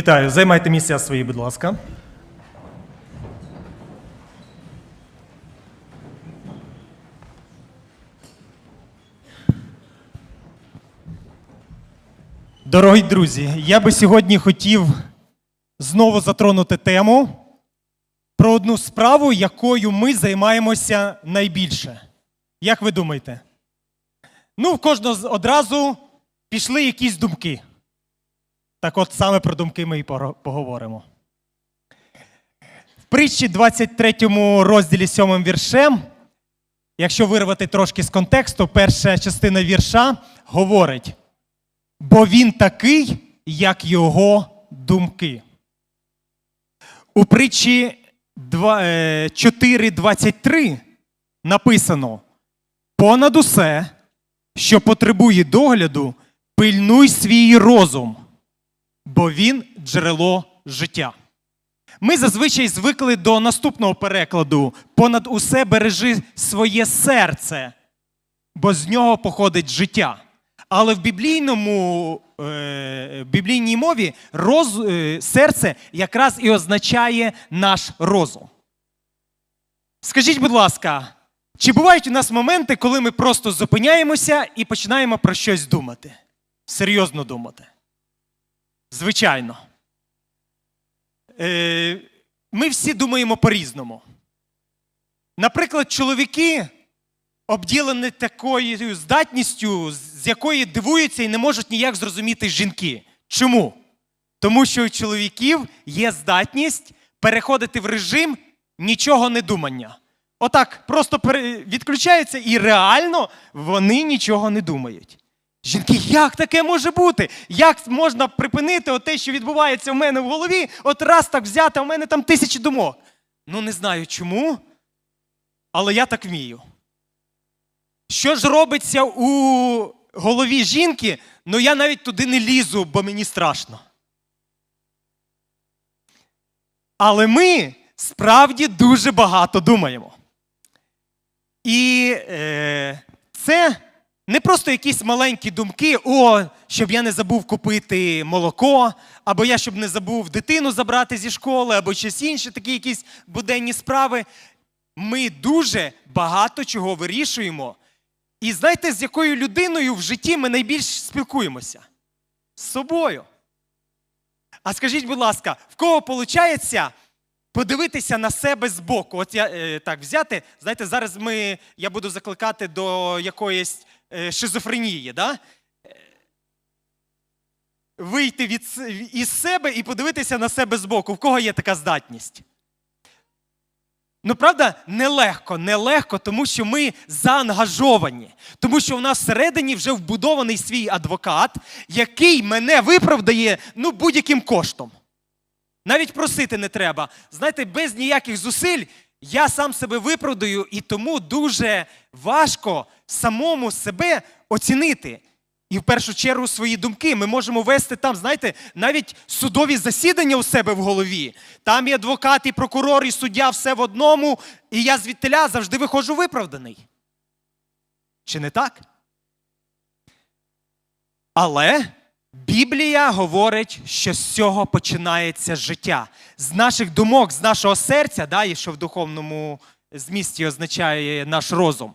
Вітаю, займайте місця свої, будь ласка. Дорогі друзі, я би сьогодні хотів знову затронути тему про одну справу, якою ми займаємося найбільше. Як ви думаєте? Ну, в кожного одразу пішли якісь думки. Так от саме про думки ми і поговоримо. В притчі 23 розділі 7 віршем, якщо вирвати трошки з контексту, перша частина вірша говорить: бо він такий, як його думки. У притчі е, 4.23 написано: понад усе, що потребує догляду, пильнуй свій розум, бо він джерело життя. Ми зазвичай звикли до наступного перекладу: понад усе бережи своє серце, бо з нього походить життя. Але в біблійному, е, в біблійній мові роз, е, серце якраз і означає наш розум. Скажіть, будь ласка, чи бувають у нас моменти, коли ми просто зупиняємося і починаємо про щось думати? Серйозно думати? Звичайно. Е, ми всі думаємо по-різному. Наприклад, чоловіки обділені такою здатністю, з якої дивуються і не можуть ніяк зрозуміти жінки. Чому? Тому що у чоловіків є здатність переходити в режим нічого не думання. Отак, просто відключаються і реально вони нічого не думають. Жінки, як таке може бути? Як можна припинити те, що відбувається в мене в голові, от раз так взяти, а в мене там тисячі думок. Ну, не знаю чому, але я так вмію. Що ж робиться у голові жінки, ну я навіть туди не лізу, бо мені страшно. Але ми справді дуже багато думаємо. І е, це не просто якісь маленькі думки, о, щоб я не забув купити молоко, або я щоб не забув дитину забрати зі школи, або щось інше, такі якісь буденні справи. Ми дуже багато чого вирішуємо. І знаєте, з якою людиною в житті ми найбільш спілкуємося? З собою. А скажіть, будь ласка, в кого виходить подивитися на себе збоку? От я е, так взяти, знаєте, зараз ми, я буду закликати до якоїсь шизофренії, да? Е, вийти від, із себе і подивитися на себе збоку. В кого є така здатність? Ну, правда, нелегко, нелегко, тому що ми заангажовані, тому що у нас всередині вже вбудований свій адвокат, який мене виправдає ну, будь-яким коштом. Навіть просити не треба. Знаєте, без ніяких зусиль я сам себе виправдаю, і тому дуже важко самому себе оцінити. І в першу чергу свої думки ми можемо вести там, знаєте, навіть судові засідання у себе в голові. Там і адвокат, і прокурор, і суддя все в одному, і я звідтиля завжди виходжу виправданий. Чи не так? Але Біблія говорить, що з цього починається життя. З наших думок, з нашого серця, да, і що в духовному змісті означає наш розум.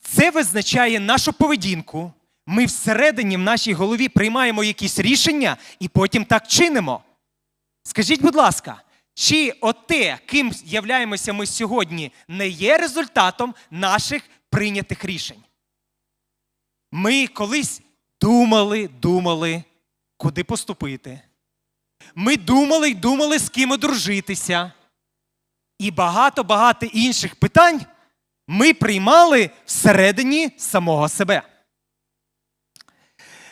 Це визначає нашу поведінку. Ми всередині в нашій голові приймаємо якісь рішення і потім так чинимо. Скажіть, будь ласка, чи оте, ким являємося ми сьогодні, не є результатом наших прийнятих рішень? Ми колись думали, думали, куди поступити. Ми думали й думали, з ким одружитися. І багато-багато інших питань ми приймали всередині самого себе.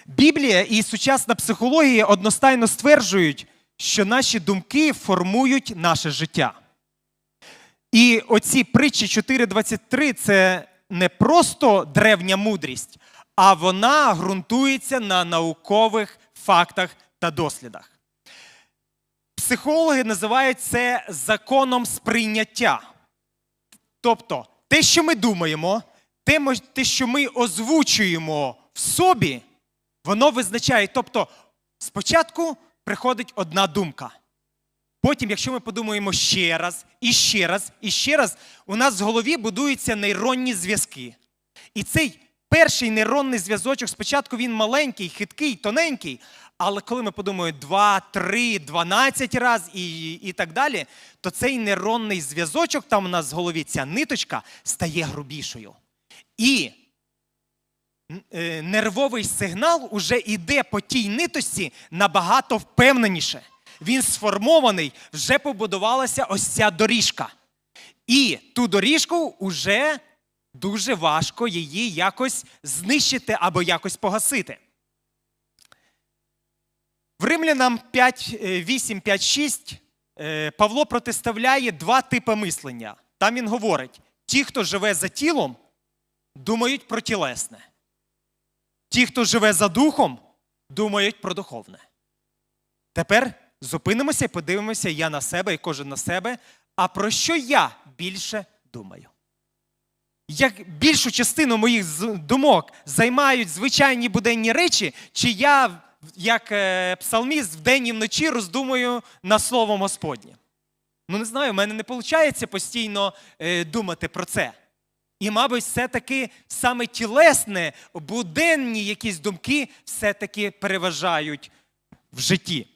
Біблія і сучасна психологія одностайно стверджують, що наші думки формують наше життя. І оці притчі 4.23 це не просто древня мудрість, а вона ґрунтується на наукових фактах та дослідах. Психологи називають це законом сприйняття. Тобто, те, що ми думаємо, те, що ми озвучуємо в собі, воно визначає. Тобто, спочатку приходить одна думка. Потім, якщо ми подумаємо ще раз, і ще раз, і ще раз, у нас в голові будуються нейронні зв'язки. І цей перший нейронний зв'язочок, спочатку він маленький, хиткий, тоненький, але коли ми подумаємо 2, 3, 12 разів і, і так далі, то цей нейронний зв'язочок, там у нас в голові ця ниточка, стає грубішою. І е, нервовий сигнал уже йде по тій нитості набагато впевненіше. Він сформований, вже побудувалася ось ця доріжка. І ту доріжку вже дуже важко її якось знищити або якось погасити. В Римлянам 5, 8, 5, 6 е, Павло протиставляє два типи мислення. Там він говорить: ті, хто живе за тілом, думають про тілесне. Ті, хто живе за духом, думають про духовне. Тепер зупинимося і подивимося я на себе і кожен на себе. А про що я більше думаю? Як більшу частину моїх думок займають звичайні буденні речі, чи я, як е, псалміст, вдень і вночі роздумую над словом Господнім? Ну, не знаю, в мене не виходить постійно е, думати про це. І, мабуть, все-таки саме тілесне, буденні якісь думки все-таки переважають в житті.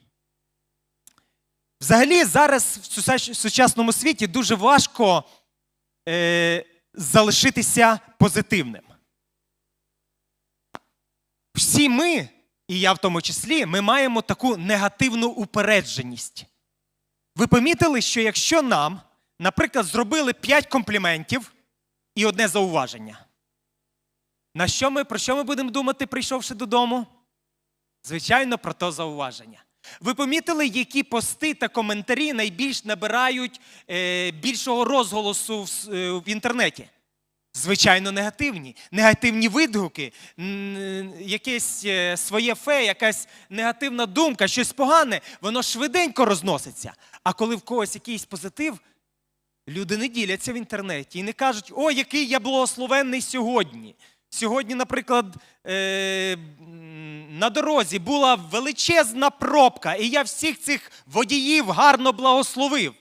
Взагалі, зараз в сучасному світі дуже важко е, залишитися позитивним. Всі ми, і я в тому числі, ми маємо таку негативну упередженість. Ви помітили, що якщо нам, наприклад, зробили 5 компліментів і одне зауваження, на що ми, про що ми будемо думати, прийшовши додому? Звичайно, про то зауваження. Ви помітили, які пости та коментарі найбільш набирають е, більшого розголосу в, е, в інтернеті? Звичайно, негативні. Негативні відгуки, н- якесь е, своє фе, якась негативна думка, щось погане, воно швиденько розноситься. А коли в когось якийсь позитив, люди не діляться в інтернеті і не кажуть, о, який я благословенний сьогодні. Сьогодні, наприклад, е, на дорозі була величезна пробка, і я всіх цих водіїв гарно благословив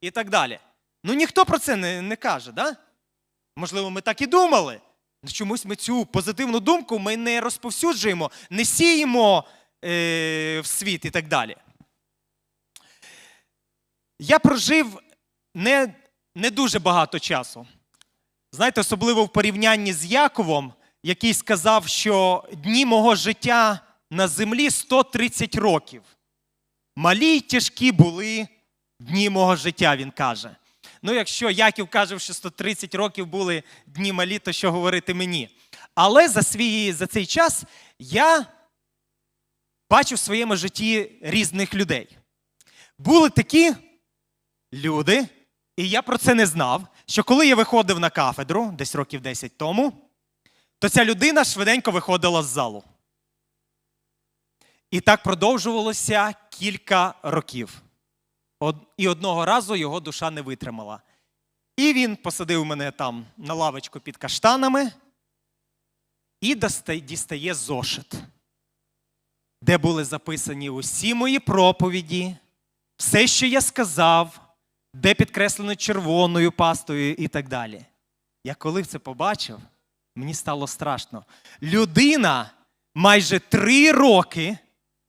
і так далі. Ну ніхто про це не, не каже, да? Можливо, ми так і думали. Чомусь ми цю позитивну думку ми не розповсюджуємо, не сіємо е, в світ і так далі. Я прожив не, не дуже багато часу. Знаєте, особливо в порівнянні з Яковом, який сказав, що дні мого життя на землі 130 років. Малі й тяжкі були дні мого життя, він каже. Ну, якщо Яків каже, що 130 років були дні малі, то що говорити мені? Але за, свій, за цей час я бачу в своєму житті різних людей. Були такі люди, і я про це не знав, що коли я виходив на кафедру, десь років 10 тому, то ця людина швиденько виходила з залу. І так продовжувалося кілька років. І одного разу його душа не витримала. І він посадив мене там на лавочку під каштанами і дістає зошит, де були записані усі мої проповіді, все, що я сказав, де підкреслено червоною пастою і так далі. Я коли це побачив, мені стало страшно. Людина майже три роки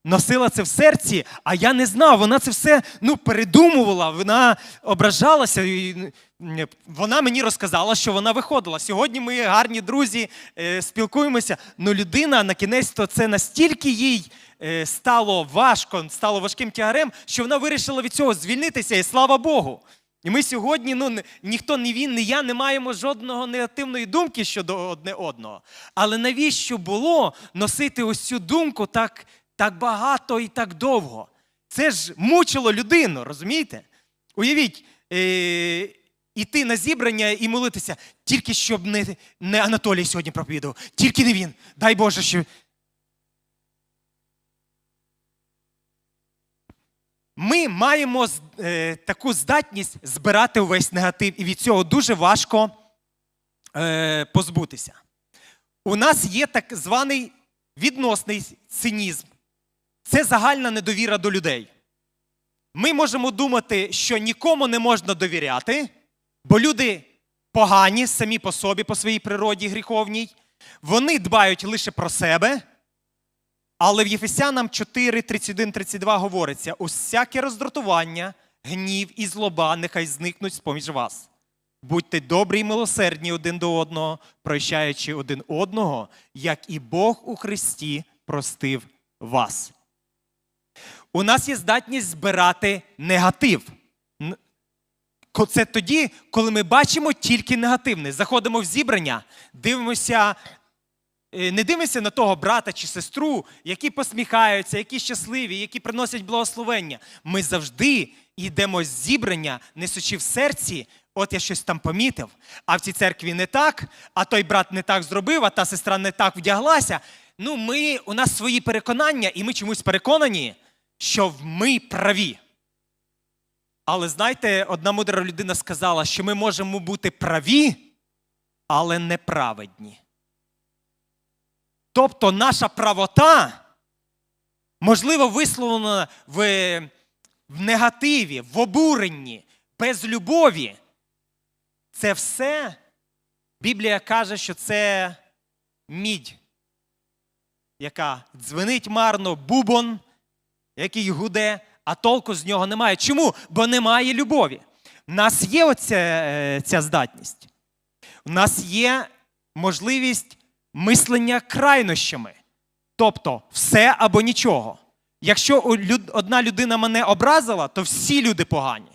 носила це в серці, а я не знав. Вона це все ну, передумувала, вона ображалася. І, вона мені розказала, що вона виходила. Сьогодні ми гарні друзі, е, спілкуємося. Ну, людина на кінець то це настільки їй стало важко, стало важким тягарем, що вона вирішила від цього звільнитися, і слава Богу. І ми сьогодні, ну ніхто, ні він, ні я не маємо жодного негативної думки щодо одне одного. Але навіщо було носити ось цю думку так, так багато і так довго? Це ж мучило людину, розумієте? Уявіть, е- іти на зібрання і молитися, тільки щоб не, не Анатолій сьогодні проповідав, тільки не він. Дай Боже, що. Ми маємо е, таку здатність збирати увесь негатив, і від цього дуже важко е, позбутися. У нас є так званий відносний цинізм. це загальна недовіра до людей. Ми можемо думати, що нікому не можна довіряти, бо люди погані самі по собі, по своїй природі гріховній. Вони дбають лише про себе. Але в Єфесянам 4, 31, 32 говориться: усяке роздратування, гнів і злоба нехай зникнуть з-поміж вас. Будьте добрі й милосердні один до одного, прощаючи один одного, як і Бог у Христі простив вас. У нас є здатність збирати негатив. Це тоді, коли ми бачимо тільки негативне. Заходимо в зібрання, дивимося, не дивимося на того брата чи сестру, які посміхаються, які щасливі, які приносять благословення. Ми завжди йдемо з зібрання, несучи в серці. От я щось там помітив, а в цій церкві не так, а той брат не так зробив, а та сестра не так вдяглася. Ну, ми, у нас свої переконання, і ми чомусь переконані, що ми праві. Але знаєте, одна мудра людина сказала, що ми можемо бути праві, але неправедні. Тобто наша правота, можливо, висловлена в, в негативі, в обуренні, без любові. Це все Біблія каже, що це мідь, яка дзвенить марно, бубон, який гуде, а толку з нього немає. Чому? Бо немає любові. У нас є оця, е, ця здатність. У нас є можливість мислення крайнощами. Тобто все або нічого. Якщо одна людина мене образила, то всі люди погані.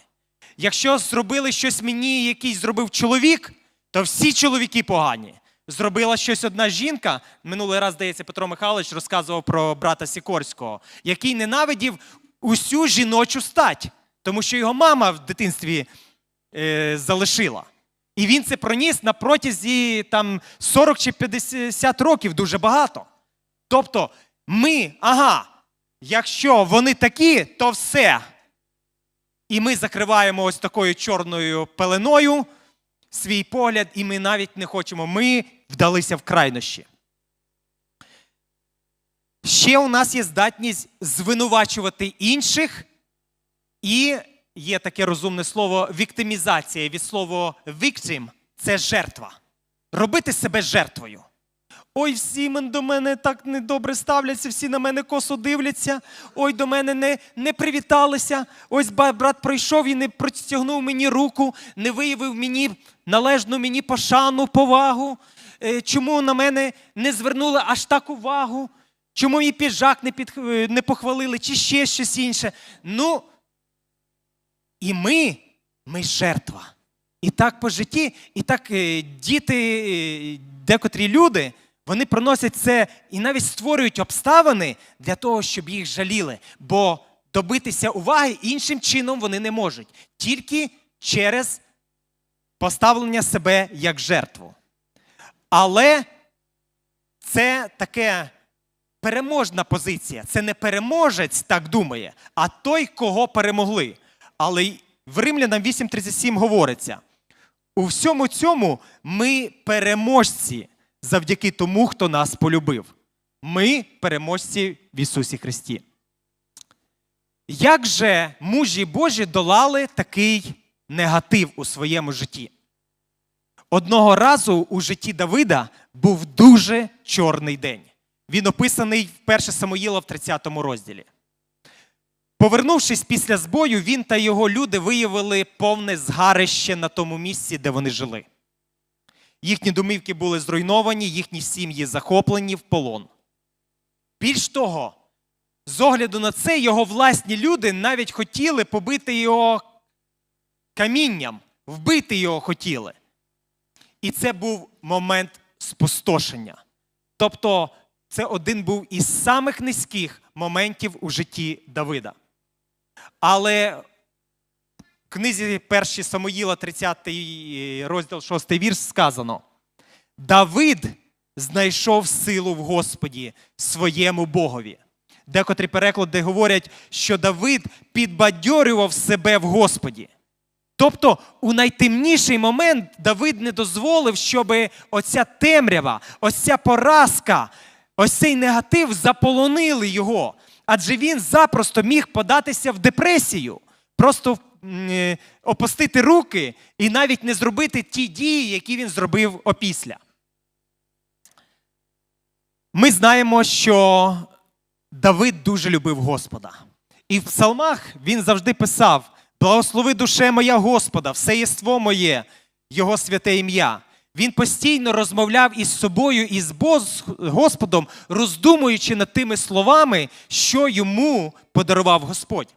Якщо зробили щось мені, якийсь зробив чоловік, то всі чоловіки погані. Зробила щось одна жінка. Минулий раз, здається, Петро Михайлович розказував про брата Сікорського, який ненавидів усю жіночу стать, тому що його мама в дитинстві е, залишила. І він це проніс на протязі там 40 чи 50 років дуже багато. Тобто, ми, ага, якщо вони такі, то все. І ми закриваємо ось такою чорною пеленою свій погляд, і ми навіть не хочемо. Ми вдалися в крайнощі. Ще у нас є здатність звинувачувати інших, і є таке розумне слово віктимізація від слова victim – це жертва. Робити себе жертвою. Ой, всі до мене так недобре ставляться, всі на мене косо дивляться. Ой, до мене не, не привіталися. Ось брат пройшов і не простягнув мені руку, не виявив мені належну мені пошану, повагу. Е, Чому на мене не звернули аж так увагу? Чому мій піджак не, під, е, не похвалили, чи ще щось інше? Ну, і ми, ми жертва. І так по житті, і так е, діти, е, декотрі люди, вони приносять це і навіть створюють обставини для того, щоб їх жаліли. Бо добитися уваги іншим чином вони не можуть. Тільки через поставлення себе як жертву. Але це таке переможна позиція. Це не переможець так думає, а той, кого перемогли. Але в Римлянам 8.37 говориться: у всьому цьому ми переможці завдяки тому, хто нас полюбив. Ми переможці в Ісусі Христі. Як же мужі Божі долали такий негатив у своєму житті? Одного разу у житті Давида був дуже чорний день. Він описаний в 1 Самуїла в 30 розділі. Повернувшись після збою, він та його люди виявили повне згарище на тому місці, де вони жили. Їхні домівки були зруйновані, їхні сім'ї захоплені в полон. Більш того, з огляду на це, його власні люди навіть хотіли побити його камінням, вбити його хотіли. І це був момент спустошення. Тобто, це один був із самих низьких моментів у житті Давида. Але в книзі 1 Самуїла, 30 розділ 6 вірш сказано: Давид знайшов силу в Господі своєму Богові. Декотрі переклади говорять, що Давид підбадьорював себе в Господі. Тобто, у найтемніший момент Давид не дозволив, щоб оця темрява, ось ця поразка, ось цей негатив заполонили його. Адже він запросто міг податися в депресію, просто е, опустити руки і навіть не зробити ті дії, які він зробив опісля. Ми знаємо, що Давид дуже любив Господа. І в псалмах він завжди писав: Благослови душе моя Господа, все єство моє, Його святе ім'я. Він постійно розмовляв із собою і з Господом, роздумуючи над тими словами, що йому подарував Господь.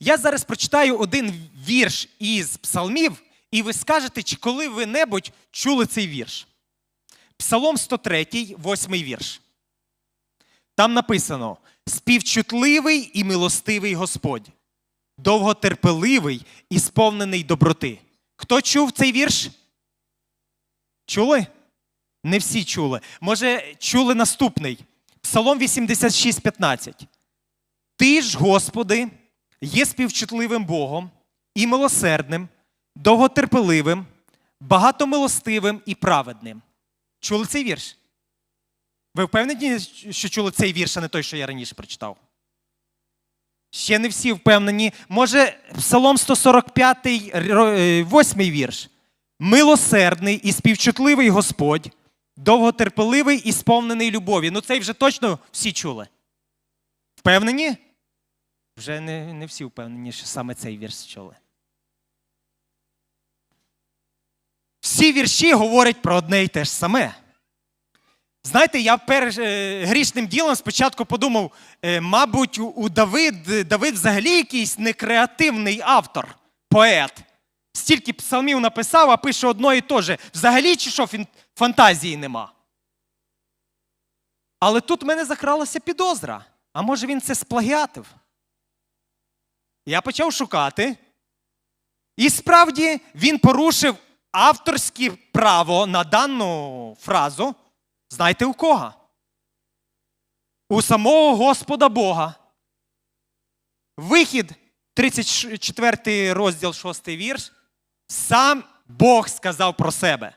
Я зараз прочитаю один вірш із псалмів, і ви скажете, чи коли ви небудь чули цей вірш. Псалом 103, 8 вірш. Там написано: співчутливий і милостивий Господь, довготерпеливий і сповнений доброти. Хто чув цей вірш? Чули? Не всі чули. Може, чули наступний. Псалом 86, 15. Ти ж, Господи, є співчутливим Богом і милосердним, довготерпеливим, багатомилостивим і праведним. Чули цей вірш? Ви впевнені, що чули цей вірш, а не той, що я раніше прочитав? Ще не всі впевнені. Може, Псалом 145, 8 вірш. Милосердний і співчутливий Господь, довготерпеливий і сповнений любові. Ну, цей вже точно всі чули. Впевнені? Вже не, не всі впевнені, що саме цей вірш чули. Всі вірші говорять про одне і те ж саме. Знаєте, я перш е, грішним ділом спочатку подумав, е, мабуть, у, Давид, Давид взагалі якийсь некреативний автор, поет. Стільки псалмів написав, а пише одно і те же. Взагалі, чи що фантазії нема. Але тут в мене закралася підозра. А може він це сплагіатив? Я почав шукати. І справді він порушив авторське право на дану фразу. Знаєте у кого? У самого Господа Бога. Вихід, 34 розділ, 6 вірш. Сам Бог сказав про себе.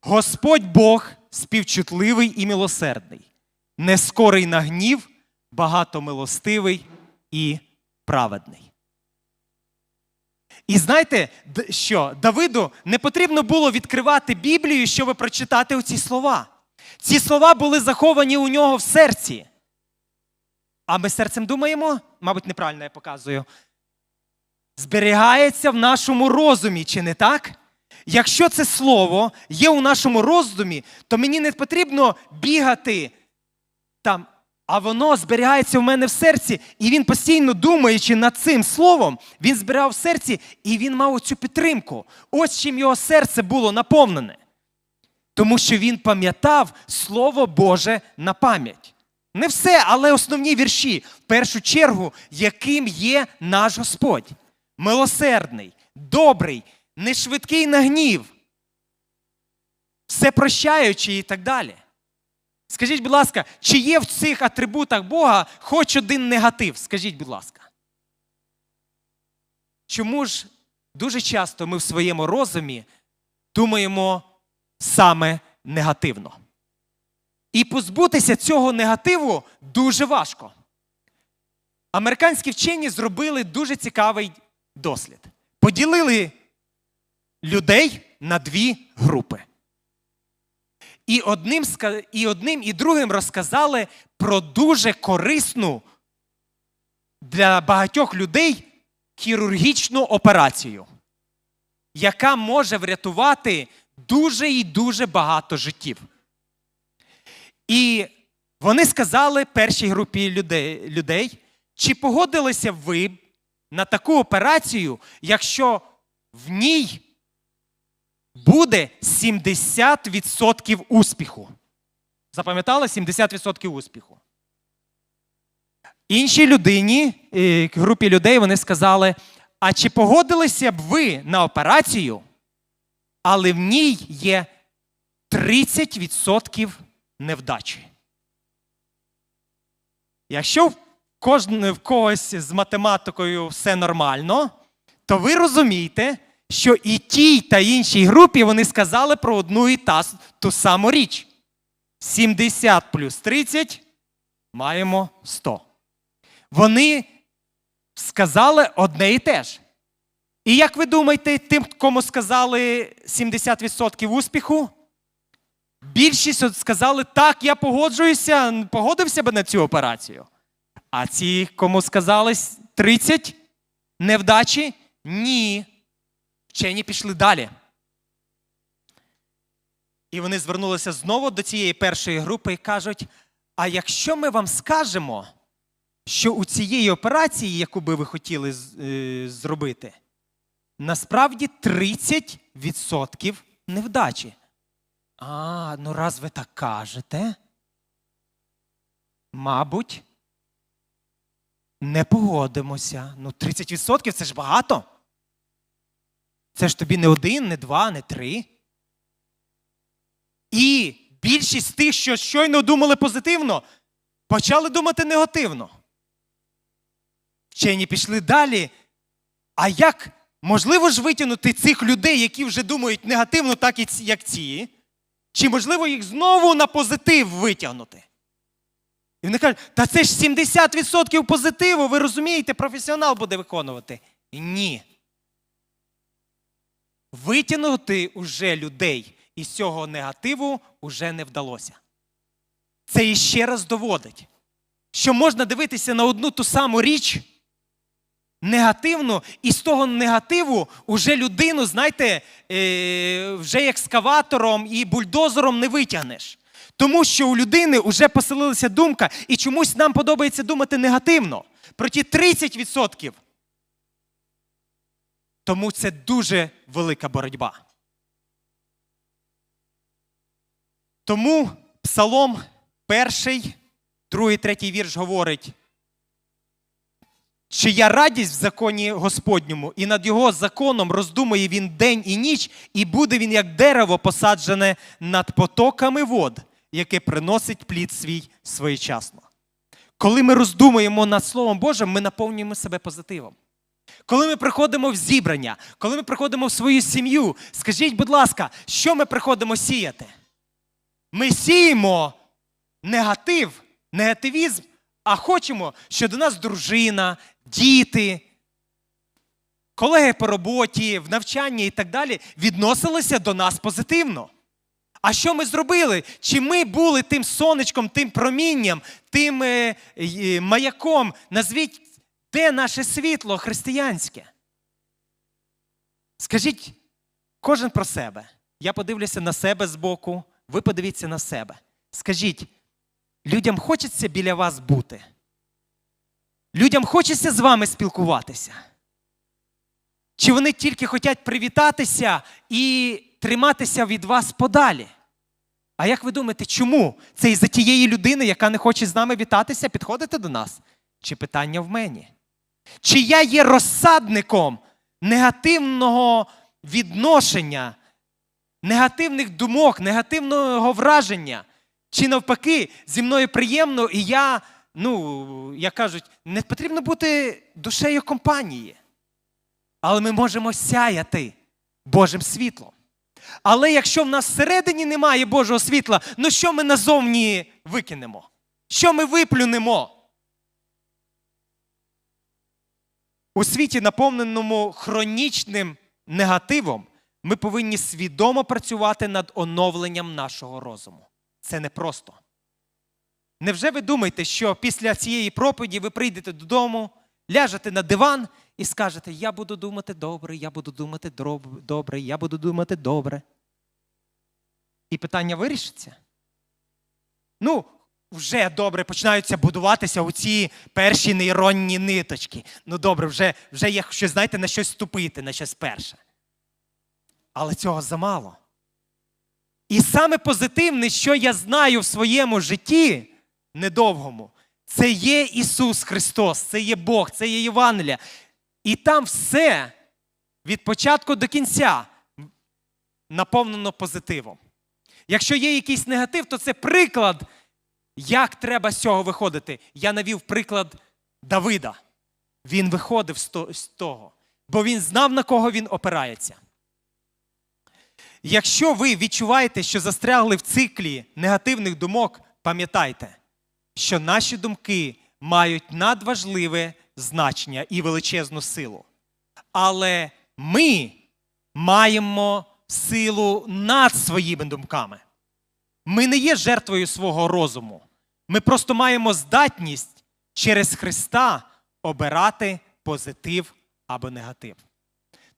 Господь Бог співчутливий і милосердний, не скорий на гнів, багатомилостивий і праведний. І знаєте, що Давиду не потрібно було відкривати Біблію, щоб прочитати оці слова. Ці слова були заховані у нього в серці. А ми серцем думаємо, мабуть, неправильно я показую. Зберігається в нашому розумі, чи не так? Якщо це слово є у нашому роздумі, то мені не потрібно бігати там, а воно зберігається в мене в серці, і він постійно думаючи над цим словом, він зберігав в серці, і він мав цю підтримку. Ось чим його серце було наповнене. Тому що він пам'ятав Слово Боже на пам'ять. Не все, але основні вірші, в першу чергу, яким є наш Господь. Милосердний, добрий, не швидкий на гнів, всепрощаючий і так далі. Скажіть, будь ласка, чи є в цих атрибутах Бога хоч один негатив? Скажіть, будь ласка. Чому ж дуже часто ми в своєму розумі думаємо саме негативно? І позбутися цього негативу дуже важко. Американські вчені зробили дуже цікавий дослід. Поділили людей на дві групи. І одним, і одним і другим розказали про дуже корисну для багатьох людей хірургічну операцію, яка може врятувати дуже і дуже багато життів. І вони сказали першій групі людей, людей чи погодилися ви на таку операцію, якщо в ній буде 70% успіху. Запам'ятали 70% успіху. Іншій людині, е, групі людей, вони сказали: а чи погодилися б ви на операцію, але в ній є 30% невдачі? Якщо в, в когось з математикою все нормально, то ви розумієте, що і тій та іншій групі вони сказали про одну і та, ту саму річ. 70 плюс 30 маємо 100. Вони сказали одне і те ж. І як ви думаєте, тим, кому сказали 70% успіху, більшість сказали, так, я погоджуюся, погодився би на цю операцію. А ці, кому сказали 30 невдачі, ні. Вчені пішли далі. І вони звернулися знову до цієї першої групи і кажуть: а якщо ми вам скажемо, що у цієї операції, яку би ви хотіли е, зробити, насправді 30% невдачі. А, ну раз ви так кажете, мабуть, не погодимося. Ну, 30% це ж багато. Це ж тобі не один, не два, не три. І більшість тих, що щойно думали позитивно, почали думати негативно. Вчені пішли далі. А як можливо ж витягнути цих людей, які вже думають негативно, так як ці? Чи можливо їх знову на позитив витягнути? І вони кажуть, та це ж 70% позитиву, ви розумієте, професіонал буде виконувати. Ні. Витягнути уже людей із цього негативу уже не вдалося. Це іще раз доводить, що можна дивитися на одну ту саму річ негативно, і з того негативу уже людину, знаєте, е, вже екскаватором і бульдозером не витягнеш. Тому що у людини вже поселилася думка, і чомусь нам подобається думати негативно. Про ті 30%. Тому це дуже велика боротьба. Тому Псалом перший, другий, третій вірш говорить, чия радість в законі Господньому, і над його законом роздумує він день і ніч, і буде він як дерево посаджене над потоками вод, яке приносить плід свій своєчасно. Коли ми роздумуємо над Словом Божим, ми наповнюємо себе позитивом. Коли ми приходимо в зібрання, коли ми приходимо в свою сім'ю, скажіть, будь ласка, що ми приходимо сіяти? Ми сіємо негатив, негативізм, а хочемо, щоб до нас дружина, діти, колеги по роботі, в навчанні і так далі відносилися до нас позитивно. А що ми зробили? Чи ми були тим сонечком, тим промінням, тим е, маяком? Назвіть, де наше світло християнське? Скажіть кожен про себе. Я подивлюся на себе збоку, ви подивіться на себе. Скажіть, людям хочеться біля вас бути? Людям хочеться з вами спілкуватися? Чи вони тільки хочуть привітатися і триматися від вас подалі? А як ви думаєте, чому? Це із-за тієї людини, яка не хоче з нами вітатися, підходити до нас? Чи питання в мені? Чи я є розсадником негативного відношення, негативних думок, негативного враження? Чи навпаки, зі мною приємно, і я, ну, як кажуть, не потрібно бути душею компанії. Але ми можемо сяяти Божим світлом. Але якщо в нас всередині немає Божого світла, ну що ми назовні викинемо? Що ми виплюнемо? У світі, наповненому хронічним негативом, ми повинні свідомо працювати над оновленням нашого розуму. Це непросто. Невже ви думаєте, що після цієї проповіді ви прийдете додому, ляжете на диван і скажете: Я буду думати добре, я буду думати добре, я буду думати добре. І питання вирішиться? Ну, вже добре починаються будуватися оці перші нейронні ниточки. Ну добре, вже, вже є щось, знаєте, на щось ступити, на щось перше. Але цього замало. І саме позитивне, що я знаю в своєму житті недовгому, це є Ісус Христос, це є Бог, це є Євангелія. І там все від початку до кінця наповнено позитивом. Якщо є якийсь негатив, то це приклад, як треба з цього виходити. Я навів приклад Давида. Він виходив з того, бо він знав, на кого він опирається. Якщо ви відчуваєте, що застрягли в циклі негативних думок, пам'ятайте, що наші думки мають надважливе значення і величезну силу. Але ми маємо силу над своїми думками. Ми не є жертвою свого розуму. Ми просто маємо здатність через Христа обирати позитив або негатив.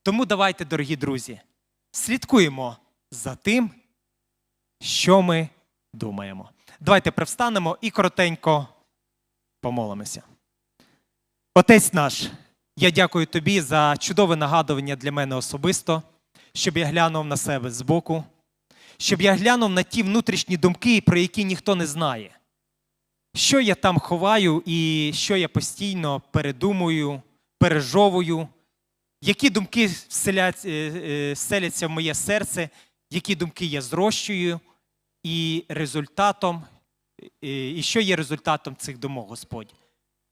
Тому давайте, дорогі друзі, слідкуємо за тим, що ми думаємо. Давайте привстанемо і коротенько помолимося. Отець наш, я дякую тобі за чудове нагадування для мене особисто, щоб я глянув на себе збоку, щоб я глянув на ті внутрішні думки, про які ніхто не знає. Що я там ховаю і що я постійно передумую, пережовую, які думки вселять, е, е, в моє серце, які думки я зрощую, і результатом, і що є результатом цих думок, Господь.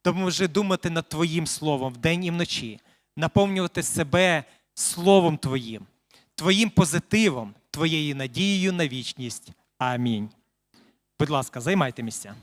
Допоможи думати над Твоїм словом вдень і вночі, наповнювати себе Словом Твоїм, Твоїм позитивом, Твоєю надією на вічність. Амінь. Будь ласка, займайте місця.